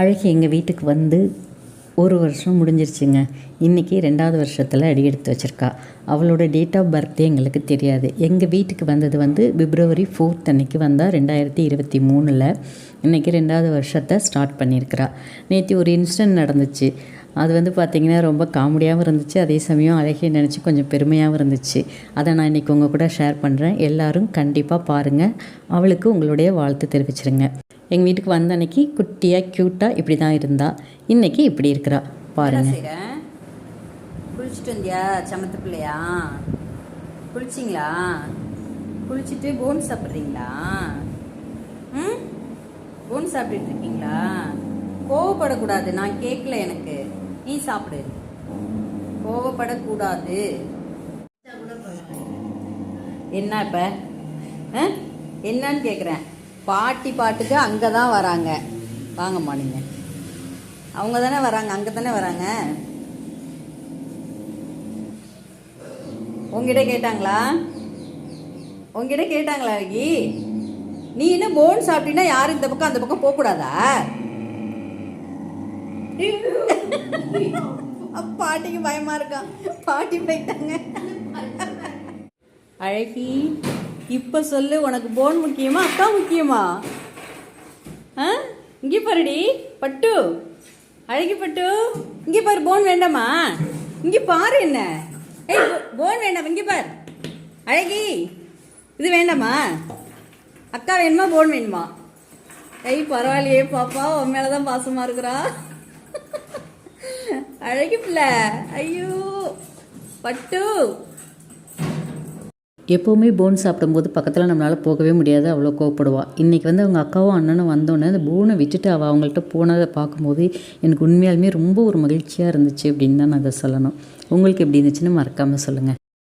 அழகி எங்கள் வீட்டுக்கு வந்து ஒரு வருஷம் முடிஞ்சிருச்சுங்க. இன்றைக்கி ரெண்டாவது வருஷத்தில் அடி எடுத்து வச்சுருக்கா. அவளோட டேட் ஆஃப் பர்த்டே எங்களுக்கு தெரியாது. எங்கள் வீட்டுக்கு வந்தது வந்து பிப்ரவரி ஃபோர்த் அன்னைக்கு வந்தால் ரெண்டாயிரத்தி இருபத்தி மூணில் இன்றைக்கி ரெண்டாவது வருஷத்தை ஸ்டார்ட் பண்ணியிருக்கிறா. நேற்று ஒரு இன்சிடென்ட் நடந்துச்சு. அது வந்து பார்த்திங்கன்னா ரொம்ப காமெடியாகவும் இருந்துச்சு. அதே சமயம் அழகிய நினச்சி கொஞ்சம் பெருமையாகவும் இருந்துச்சு. அதை நான் இன்றைக்கி உங்கள் கூட ஷேர் பண்ணுறேன் எல்லோரும் கண்டிப்பாக பாருங்கள் அவளுக்கு உங்களுடைய வாழ்த்து தெரிவிச்சிருங்க. எங்கள் வீட்டுக்கு வந்த அன்னைக்கு குட்டியாக க்யூட்டாக இப்படி தான் இருந்தா. இன்னைக்கு இப்படி இருக்கிறா. பாருங்க. குளிச்சுட்டு வந்தியா சமத்து பிள்ளையா? குளிச்சிங்களா? குளிச்சுட்டு போன் சாப்பிட்றீங்களா? ம்? போன் சாப்பிட்டுட்டு இருக்கீங்களா? கோவப்படக்கூடாது. நான் கேட்கல எனக்கு. நீ சாப்பிடு. கோவப்படக்கூடாது. என்ன இப்போ? என்னன்னு கேட்குறேன் பாட்டி பாட்டுக்கு அங்கே தான் வராங்க. வாங்கம்மா நீங்கள் அவங்க தானே வராங்க அங்கே தானே வராங்க? உங்ககிட்ட கேட்டாங்களா? உங்ககிட்ட கேட்டாங்களா அழகி நீ என்ன போன் சாப்பிட்டீங்கன்னா யாரும் இந்த பக்கம் அந்த பக்கம் போகக்கூடாதா? பாட்டிக்கு பயமா இருக்கான் பாட்டி போயிட்டாங்க. அழகி இப்போ சொல்லு உனக்கு போன் முக்கியமா அக்கா முக்கியமா? ஆ? இங்கே பாருடி பட்டு. அழகி பட்டு. இங்கே பாரு போன் வேண்டாமா? இங்கே பாரு என்ன? ஏய் போன் வேண்டாம் இங்கே பாரு. அழகி இது வேண்டாமா? அக்கா வேணுமா போன் வேணுமா? ஐய் பரவாயில்லையே பாப்பா உன் மேலே தான் பாசமாக இருக்கிறா. அழகி பிள்ளை ஐயோ. பட்டு. எப்போவுமே போன் சாப்பிடும்போது பக்கத்தில் நம்மளால் போகவே முடியாது அவ்வளோ கோவப்படுவா. இன்றைக்கி வந்து அவங்க அக்காவும் அண்ணனும் வந்தோடனே அந்த போனை விட்டுட்டு அவள் அவங்கள்ட்ட போனதை பார்க்கும்போது எனக்கு உண்மையாலுமே ரொம்ப ஒரு மகிழ்ச்சியாக இருந்துச்சு அப்படின்னு தான் நான் அதை சொல்லணும். உங்களுக்கு எப்படி இருந்துச்சுன்னு மறக்காமல் சொல்லுங்கள்